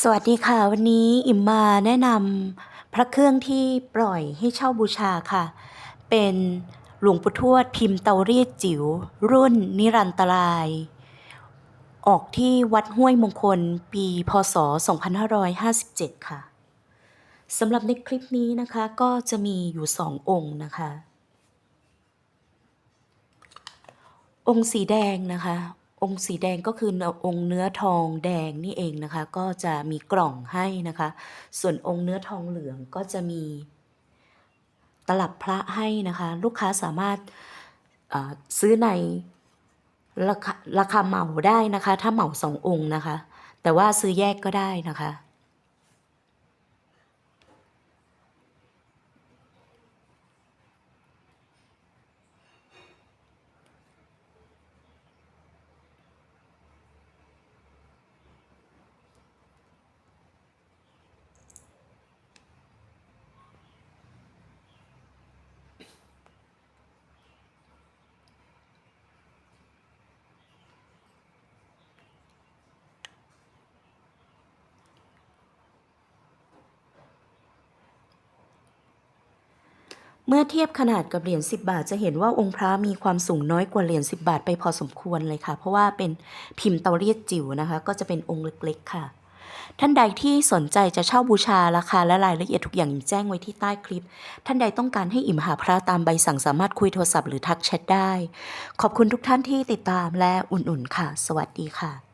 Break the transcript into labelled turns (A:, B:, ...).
A: สวัสดีค่ะ วันนี้อิมมาแนะนำพระเครื่องที่ปล่อยให้เช่าบูชาค่ะ เป็นหลวงปู่ทวดพิมพ์เตารีดจิ๋ว รุ่นนิรันตราย ออกที่วัดห้วยมงคลปีพศ 2557 ค่ะสำหรับในคลิปนี้นะคะก็จะมีอยู่สององค์นะคะ องค์สีแดงนะคะ องค์สีแดงก็คือองค์เนื้อทองแดงนี่เองนะคะ ก็จะมีกล่องให้นะคะ ส่วนองค์เนื้อทองเหลืองก็จะมี ตลับพระให้นะคะ ลูกค้าสามารถซื้อในราคาราคาเหมาได้นะคะ ถ้าเหมาสององค์นะคะ แต่ว่าซื้อแยกก็ได้นะคะ เมื่อเทียบขนาดกับเหรียญ10 บาทจะเห็นว่าองค์พระมีความสูงน้อยกว่าเหรียญ10 บาทไปพอสมควรเลยค่ะ เพราะว่าเป็นพิมพ์เตาเรียดจิ๋วนะคะ ก็จะเป็นองค์เล็กๆค่ะ ท่านใดที่สนใจจะเช่าบูชาราคาและรายละเอียดทุกอย่างแจ้งไว้ที่ใต้คลิป ท่านใดต้องการให้อิ่มหาพระตามใบสั่งสามารถคุยโทรศัพท์หรือทักแชทได้ ขอบคุณทุกท่านที่ติดตามและอุ่นๆค่ะ สวัสดีค่ะ